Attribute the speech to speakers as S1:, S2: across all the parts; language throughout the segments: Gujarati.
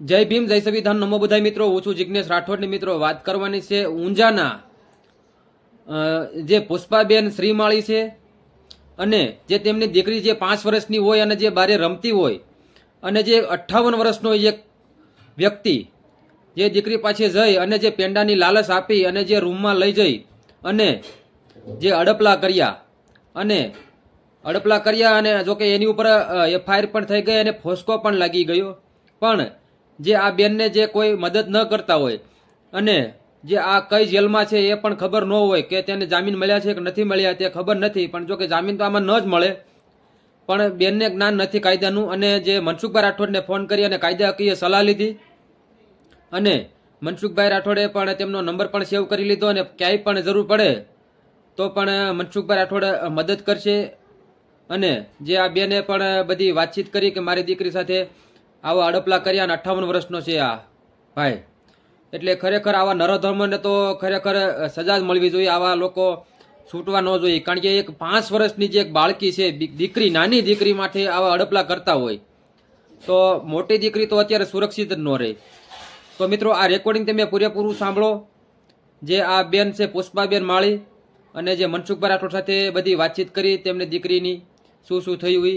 S1: જય ભીમ, જય સંવિધાન. નમો બધાય મિત્રો, હું છું જિજ્ઞેશ રાઠોડની. મિત્રો, વાત કરવાની છે ઊંઝાના જે પુષ્પાબેન શ્રીમાળી છે અને જે તેમની દીકરી જે પાંચ વર્ષની હોય અને જે બારે રમતી હોય અને જે અઠ્ઠાવન વર્ષનો એક વ્યક્તિ જે દીકરી પાછી જઈ અને જે પેંડાની લાલચ આપી અને જે રૂમમાં લઈ જઈ અને જે અડપલા કર્યા અને અડપલા કર્યા અને જોકે એની ઉપર એફઆઈઆર પણ થઈ ગઈ અને ફોસ્કો પણ લાગી ગયો. પણ જે આ બેનને જે કોઈ મદદ ન કરતા હોય અને જે આ કઈ જેલમાં છે એ પણ ખબર ન હોય કે તેને જામીન મળ્યા છે કે નથી મળ્યા તે ખબર નથી, પણ જો કે જામીન તો આમાં ન જ મળે. પણ બેનને જ્ઞાન નથી કાયદાનું અને જે મનસુખભાઈ રાઠોડને ફોન કરી અને કાયદાકીય સલાહ લીધી અને મનસુખભાઈ રાઠોડે પણ તેમનો નંબર પણ સેવ કરી લીધો અને ક્યાંય પણ જરૂર પડે તો પણ મનસુખભાઈ રાઠોડ મદદ કરશે. અને જે આ બેને પણ બધી વાતચીત કરી કે મારી દીકરી સાથે આવા અડપલા કર્યા અને અઠ્ઠાવન વર્ષનો છે આ ભાઈ. એટલે ખરેખર આવા નરધર્મને તો ખરેખર સજા જ મળવી જોઈએ, આવા લોકો છૂટવા ન જોઈએ. કારણ કે એક પાંચ વર્ષની જે એક બાળકી છે દીકરી, નાની દીકરી માટે આવા અડપલા કરતા હોય. તો મોટી દીકરી તો અત્યારે સુરક્ષિત જ ન રહે. તો મિત્રો, આ રેકોર્ડિંગ તમે પૂરેપૂરું સાંભળો. જે આ બેન છે, પુષ્પાબેન માળી અને જે મનસુખભાઈ રાઠોડ સાથે બધી વાતચીત કરી તેમની દીકરીની શું શું થયું એ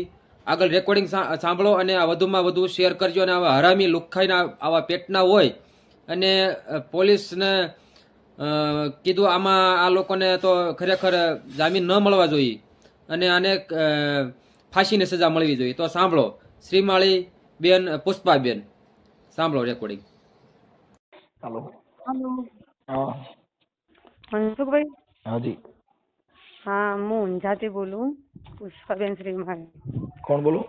S1: આગળ રેકોર્ડિંગ સાંભળો અને વધુમાં વધુ શેર કરજો અને આવા હરામી લુખાઈના આવા પેટના હોય અને પોલીસને કીધું આમાં આ લોકોને તો ખરેખર જામીન ન મળવા જોઈએ અને આને ફાંસીની સજા મળવી જોઈએ. તો સાંભળો શ્રીમાળી બેન પુષ્પાબેન સાંભળો રેકોર્ડિંગ
S2: હાલો.
S3: હલો.
S2: હા.
S3: મનસુખભાઈ?
S2: હાજી.
S3: હા હું ઊંઝાથી બોલું. પુષ્પાબેન શ્રીમાળી.
S2: કોણ બોલો?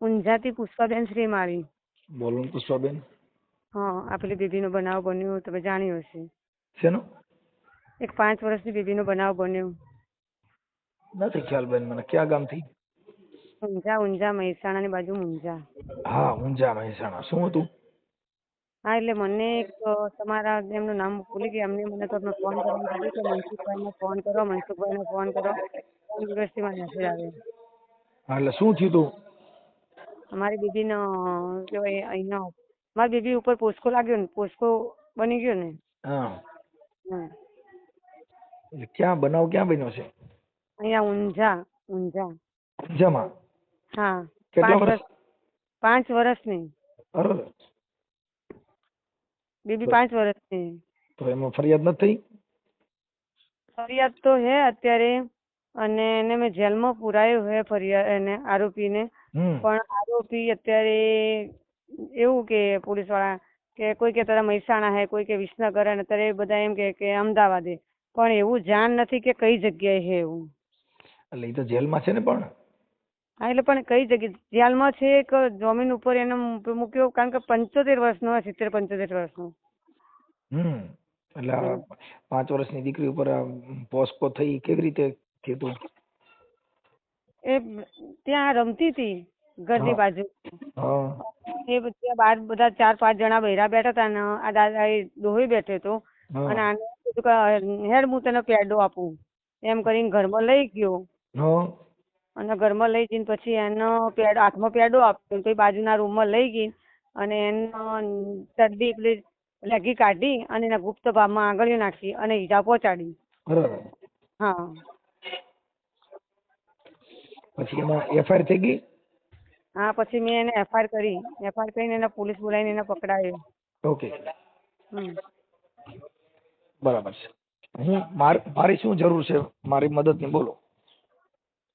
S3: ઊંઝાથી પુષ્પાબેન શ્રીમાળી.
S2: બોલો ને પુષ્પાબેન.
S3: હા આ પેલી બેબીનો બનાવ બન્યો તમે જાણ્યો હશે.
S2: શેનો?
S3: એક પાંચ વર્ષની બેબીનો બનાવ બન્યો.
S2: નથી ખ્યાલ બેન મને ક્યાં ગામથી?
S3: ઊંઝા ઊંઝા મહેસાણાની બાજુ ઊંઝા
S2: હા ઊંઝા મહેસાણા. શું હતું?
S3: હા એટલે મને એક તમારા એમનું નામ ભૂલી ગઈ. એમને મને તમને ફોન કરવાનું કીધું કે મનસુખભાઈને ફોન કરો મનસુખભાઈને ફોન કરો. મને મેસેજ આવ્યો.
S2: હા એટલે શું થયું તું?
S3: અમારી બેબીનો કહેવાય અહીંયા મારી બેબી ઉપર પોસ્કો લાગ્યો ને પોસ્કો બની ગયો ને.
S2: હા. એટલે ક્યાં બનાવ ક્યાં બન્યો છે?
S3: અહીંયા ઊંઝા ઊંઝા.
S2: ઊંઝામાં?
S3: હા.
S2: કેટલા વર્ષ?
S3: પાંચ વર્ષની.
S2: અરે
S3: બેબી પાંચ વર્ષની.
S2: તો એમાં ફરિયાદ નથી થઈ?
S3: ફરિયાદ તો હે અત્યારે. અને એને મેં જેલમાં પુરાયો હે ફરિયાદ એને આરોપીને. પણ આરોપી અત્યારે એવું કે પોલીસવાળા કે કોઈ કે તારા મહેસાણા હે કોઈ કે વિસનગર અને અત્યારે બધા એમ કે કે અમદાવાદે. પણ એવું જાણ નથી કે કઈ જગ્યાએ હે એવું.
S2: એટલે એ તો જેલમાં છે ને પણ?
S3: હા એટલે પણ કઈ જગ્યાએ? જેલમાં છે કે જમીન ઉપર એને મૂક્યો કારણ કે પંચોતેર વર્ષનો સિત્તેર પંચોતેર વર્ષનો.
S2: હમ. એટલે પાંચ વર્ષની દીકરી ઉપર પોસ્કો થઈ કેવી રીતે તું
S3: એ ત્યાં રમતી હતી ઘરની
S2: ની
S3: બાજુ. એ પછી બાર બધા ચાર પાંચ જણા બૈરા બેઠા હતા ને આ દાદા એ ડોહી બેઠો હતો. અને આને કીધું હેડ હું તને પેડો આપું. એમ કરીને ઘરમાં લઈ ગયો. અને ઘરમાં લઈ જઈને પછી એનો પેડો હાથમાં પેડો આપ્યો પછી બાજુના રૂમમાં લઈ ગઈ અને એનો ચડ્ડી પેલી લેગી કાઢી અને એના ગુપ્ત ભાગમાં આંગળીઓ નાખી અને ઈજા પહોંચાડી. હા.
S2: પછી એમાં એફઆઈઆર થઈ ગઈ?
S3: હા પછી મેં એને એફઆઈઆર કરી. એફઆઈઆર કરીને એને પોલીસ બોલાવીને એને પકડાયો.
S2: ઓકે. બરાબર છે. હું માર શું જરૂર છે? મારી મદદની બોલો.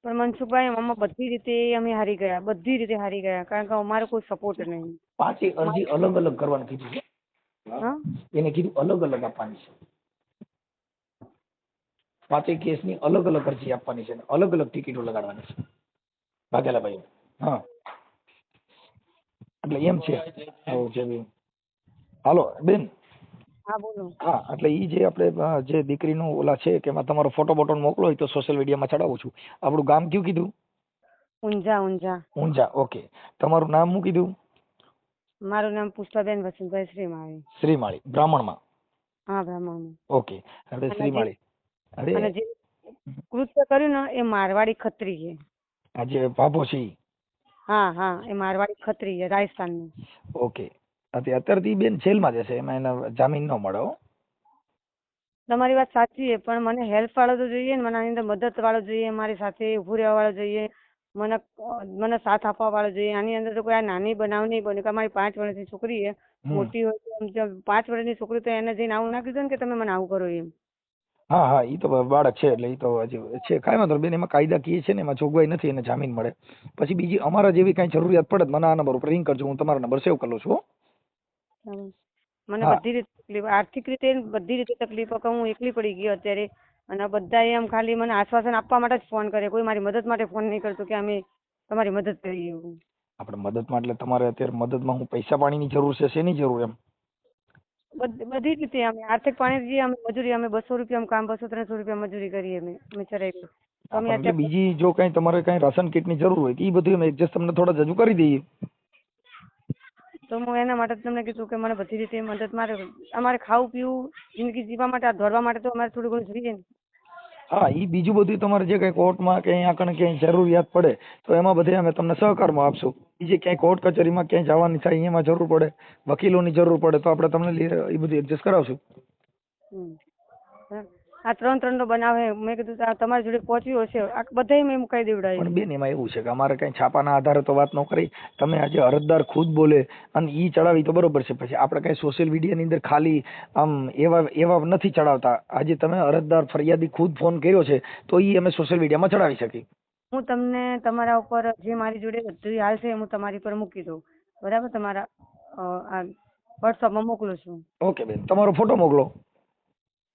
S3: પણ મનસુખભાઈ આમાં બધી રીતે અમે હારી ગયા. બધી રીતે હારી ગયા. કારણ કે અમારો કોઈ સપોર્ટ નહીં.
S2: પાંચે અરજી અલગ અલગ કરવાની કીધું છે.
S3: હા?
S2: એને કીધું અલગ અલગ આપવાની છે. પાંચેય કેસની અલગ અલગ અરજી આપવાની છે અને અલગ અલગ ટિકિટો લગાડવાની છે. ભાગેલા ભાઈ હા. એટલે એમ છે. આવું છે બેન. હાલો બેન.
S3: હા
S2: એટલે એ જે આપણે જે દીકરીનું ઓલા છે કે એમાં તમારો ફોટો બોટો મોકલો હોય તો સોશિયલ મીડિયામાં ચડાવું છું. આપણું ગામ કયું કીધું?
S3: ઊંઝા ઊંઝા.
S2: ઊંઝા ઓકે. તમારું નામ શું કીધું?
S3: મારું નામ પુષ્પાબેન વસંતભાઈ શ્રીમાળી.
S2: શ્રીમાળી બ્રાહ્મણમાં?
S3: હા બ્રાહ્મણમાં.
S2: ઓકે. હવે શ્રીમાળી.
S3: અને જે કૃત્ય કર્યું ને એ મારવાડી ખત્રી છે.
S2: આજે છે
S3: હા હા એ મારવાડી ખત્રી છે રાજસ્થાનનું.
S2: ઓકે. અત્યારે અત્યારે તો ઈ બેન જેલમાં જશે એમાં એને જામીન ન મળે
S3: તમારી વાત સાચી છે પણ મને હેલ્પ વાળો તો જોઈએ ને મને આની અંદર મદદ વાળો જોઈએ મારી સાથે ઊભું રહેવા વાળો જોઈએ મને મને સાથ આપવા વાળો જોઈએ આની અંદર તો કોઈ આ નાની બનાવ નહીં બને કે મારી પાંચ વર્ષની છોકરી છે મોટી હોય તો પાંચ વર્ષની છોકરી તો એને જઈને આવું ના કીધું ને કે તમે મને આવું કરો એમ.
S2: હા હા એ તો બાળક છે એટલે એ તો હજી છે કાંઈ વાંધો નહીં. બેન એમાં કાયદાકીય છે ને એમાં જોગવાઈ નથી એને જામીન મળે. પછી બીજી અમારા જેવી કાંઈ જરૂરિયાત પડે તો મને આ નંબર ઉપર રિંગ કરજો હું તમારો નંબર સેવ કરી લઉં છું હો.
S3: મને બધી રીતે તકલીફ આર્થિક રીતે બધી રીતે તકલીફો કે હું એકલી પડી ગઈ અત્યારે અને બધા એમ ખાલી મને આશ્વાસન આપવા માટે જ ફોન કરે. કોઈ મારી મદદ માટે ફોન નહીં કરતું કે અમે તમારી મદદ કરીએ એવું.
S2: આપણે મદદમાં એટલે તમારે અત્યારે મદદમાં હું પૈસા પાણીની જરૂર છે શેની જરૂર એમ?
S3: બધ- રીતે અમે આર્થિક પાણી જે અમે મજૂરી અમે બસો રૂપિયા કામ બસો ત્રણસો રૂપિયા મજૂરી કરીએ અમે અમે ચરાઈ અમે
S2: એટલે બીજી જો કઈ તમારે કઈ રાશન કીટની જરૂર હોય તો ઈ બધું અમે એડજસ્ટ તમને થોડા જજુ કરી દઈએ.
S3: તો હું એના માટે તમને કીધું કે મને બધી રીતે મદદ મારે. અમારે ખાવું પીવું જિંદગી જીવવા માટે આ દોડવા માટે તો અમારે થોડું ઘણું જોઈએ ને.
S2: હા, ઈ બીજું બધું તમારે જે કંઈ કોર્ટમાં કે અહીંયા આગળ ક્યાંય જરૂરિયાત પડે, તો એમાં બધે અમે તમને સહકારમાં આપશું બીજે ક્યાંય કોર્ટ કચેરીમાં ક્યાંય જવાની થાય, એમાં જરૂર પડે, વકીલોની જરૂર પડે, તો આપણે તમને એ બધું એડજસ્ટ કરાવશું.
S3: આ ત્રણ ત્રણ નો બનાવ હે. મેં કીધું આ તમારી જોડે પહોંચ્યું હશે. આ બધાય મેં મુકાઈ દેવડાવી
S2: પણ બેન એમાં એવું છે કે અમારે કઈ છાપાના આધારે તો વાત ન કરી. તમે આજે અરજદાર ખુદ બોલે અને ઈ ચડાવી તો બરોબર છે. પછી આપણે કઈ સોશિયલ મીડિયાની અંદર ખાલી આમ એવા એવા નથી ચડાવતા. આજે તમે અરજદાર ફરિયાદી ખુદ ફોન કર્યો છે તો ઈ અમે સોશિયલ મીડિયામાં ચડાવી શકીએ.
S3: હું તમને તમારા ઉપર જે મારી જોડે બધું હાલ છે હું તમારી પર મૂકી દઉં. બરાબર? તમારા આ વોટ્સઅપમાં મોકલું છું.
S2: ઓકે બેન તમારો ફોટો મોકલો.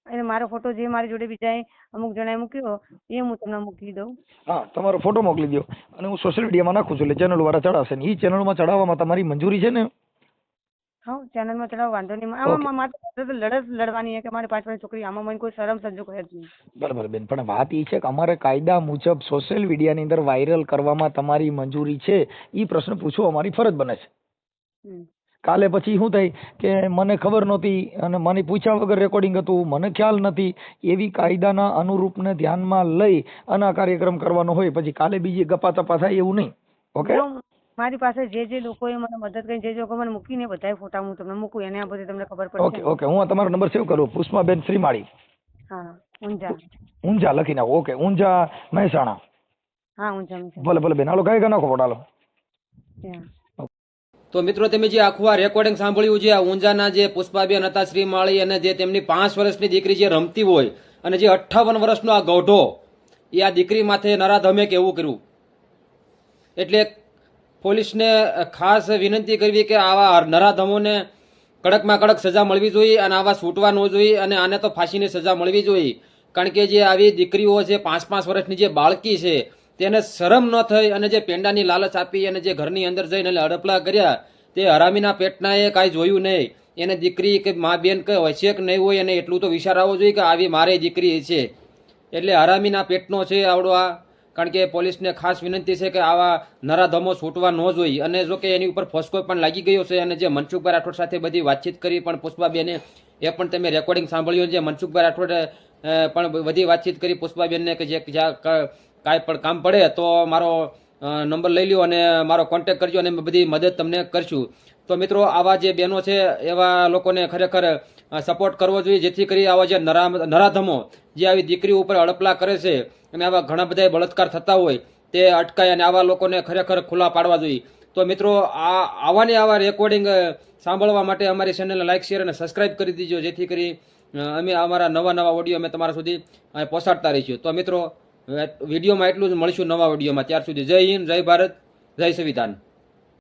S3: અને મારો ફોટો જે મારી જોડે બીજાએ અમુક જણાએ મૂક્યો એ હું તમને મોકલી દઉં.
S2: હા તમારો ફોટો મોકલી દો અને હું સોશિયલ મીડિયામાં નાખું છું એટલે ચેનલ વાળા ચડાવશે ને એ ચેનલમાં ચડાવવામાં તમારી મંજૂરી છે ને?
S3: હા ચેનલમાં ચડાવ વાંધો નહીં. આમાં માત્ર લડત લડવાની છે કે મારી પાંચ પાંચ છોકરી આમાં મને કોઈ શરમ સંજોગ જ નહીં.
S2: બરાબર બેન. પણ વાત એ છે કે અમારે કાયદા મુજબ સોશિયલ મીડિયાની અંદર વાયરલ કરવામાં તમારી મંજૂરી છે. એ પ્રશ્ન પૂછવો અમારી ફરજ બને છે. કાલે પછી શું થાય કે મને ખબર નહોતી અને મને પૂછ્યા વગર રેકોર્ડિંગ હતું. મને ખ્યાલ નથી. એવી કાયદાના અનુરૂપને ધ્યાનમાં લઈ અને આ કાર્યક્રમ કરવાનો હોય. પછી કાલે બીજી ગપા તપા થાય એવું નહીં. ઓકે?
S3: મારી પાસે જે જે લોકોએ મને મદદ કરી જે જે લોકો મને મૂકીને બધાય ફોટા હું તમને મૂકું એને આ બધી તમને ખબર
S2: ઓકે
S3: પડશે
S2: ઓકે. હું તમારો નંબર સેવ કરું. પુષ્પાબેન શ્રીમાળી.
S3: હા ઊંઝા.
S2: ઊંઝા લખી નાખો. ઓકે ઊંઝા મહેસાણા.
S3: હા ઊંઝા
S2: ભલે ભલે બેન. હાલો કઈ કઈ નાખો ફોટાલો
S3: ત્યાં.
S1: તો મિત્રો તમે જે આખું આ રેકોર્ડિંગ સાંભળ્યું છે, આ ઊંઝાના જે પુષ્પાબેન હતા શ્રી માળી અને જે તેમની પાંચ વર્ષની દીકરી જે રમતી હોય અને જે અઠ્ઠાવન વર્ષનો આ ગૌઢો, એ આ દીકરી માથે નરાધમે કેવું કર્યું? એટલે પોલીસને ખાસ વિનંતી કરવી કે આવા નરાધમોને કડકમાં કડક સજા મળવી જોઈએ અને આવા છૂટવા ન જોઈએ અને આને તો ફાંસીની સજા મળવી જોઈએ. કારણ કે જે આવી દીકરીઓ છે, પાંચ પાંચ વર્ષની જે બાળકી છે તેને શરમ ન થઈ અને જે પેંડાની લાલચ આપી અને જે ઘરની અંદર જઈને હડપલા કર્યા, તે હરામીના પેટના એ કાંઈ જોયું નહીં. એને દીકરી કે મા બેન કે હશે કે નહીં હોય એને એટલું તો વિચાર આવવો જોઈએ કે આવી મારે દીકરી છે. એટલે હરામીના પેટનો છે આવડો આ. કારણ કે પોલીસને ખાસ વિનંતી છે કે આવા નરાધમો છૂટવા ન જોઈએ અને જો કે એની ઉપર ફોસકો પણ લાગી ગયો છે અને જે મનસુખભાઈ રાઠોડ સાથે બધી વાતચીત કરી પણ પુષ્પાબેને એ પણ તમે રેકોર્ડિંગ સાંભળ્યું છે. મનસુખભાઈ રાઠોડે પણ બધી વાતચીત કરી પુષ્પાબેનને કે જે કાંઈ પણ કામ પડે તો મારો નંબર લઈ લ્યો અને મારો કોન્ટેક કરજો અને બધી મદદ તમને કરશું. તો મિત્રો, આવા જે બહેનો છે, એવા લોકોને ખરેખર સપોર્ટ કરવો જોઈએ, જેથી કરી આવા જે નરા નરાધમો જે આવી દીકરી ઉપર હડપલા કરે છે અને આવા ઘણા બધા બળાત્કાર થતા હોય, તે અટકાય અને આવા લોકોને ખરેખર ખુલ્લા પાડવા જોઈએ. તો મિત્રો, આ, આવાની આવા રેકોર્ડિંગ સાંભળવા માટે અમારી ચેનલને લાઇક શેર અને સબસ્ક્રાઇબ કરી દીજો, જેથી કરી અમે અમારા નવા નવા ઓડિયો અમે તમારા સુધી પહોંચાડતા રહીશું. તો મિત્રો વિડીયોમાં એટલું જ મળીશું નવા વિડીયોમાં. ત્યાર સુધી જય હિન્દ જય ભારત જય સંવિધાન.